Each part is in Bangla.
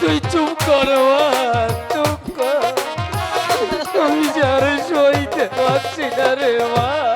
তুই চুপ কর চুপ কর। আমি যারে সইতে পারছি না রে মা।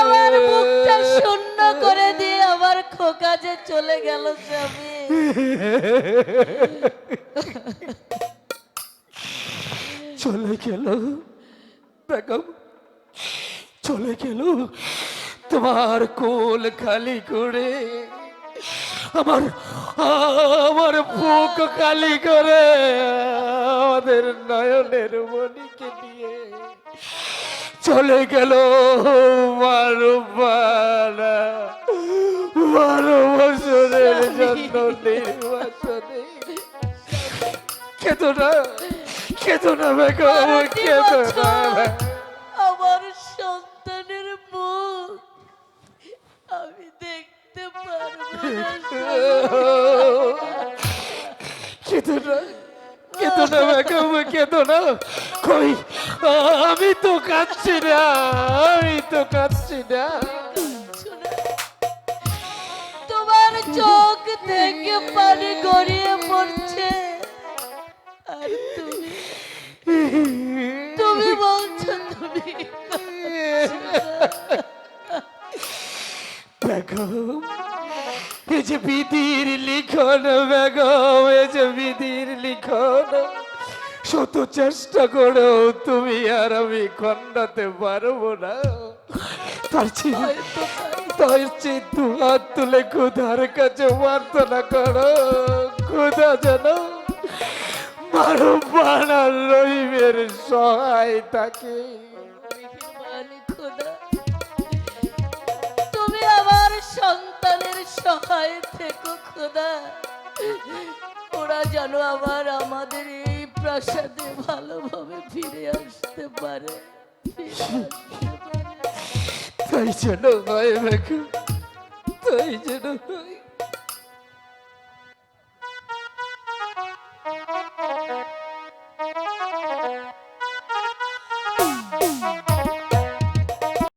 আমার বুকটা শূন্য করে দিয়ে আমার খোকা যে চলে গেল স্বামী। চলে গেল। বেগম, চলে গেল। তোমার কোল খালি করে, আমার আমার বুক খালি করে, আমাদের নয়নের মনি চলে গেল বারো বারা বছরের জন্য নির্বাচনে কেতো না কেতো না বেগম কেতো না। আমার সন্তানের মুখ। আমি দেখতে পারব কেতো না কেতো না বেগম কেতো না। কই? আমি তো কাঁদছি না আমি তো কাঁদছি না। তোমার চোখ থেকে পানি গড়িয়ে পড়ছে। আর তুমি তুমি বলছো তুমি বেগম এই যে বিধির লিখন বেগম এই যে বিধির লিখন। শত চেষ্টা করেও তুমি আর আমি খণ্ডাতে পারব না। তার চেয়ে, তার হাত তুলে খুদার কাছে প্রার্থনা করো খুদা যেন মারো বানার রহিমের সহায় থাকে। তুমি আমার সন্তানের সহায় থেকো খোদা ওরা যেন আবার আমাদের প্রাসাদে ভালোভাবে ফিরে আসতে পারে। তাই যেন হয় তাই যেন হয়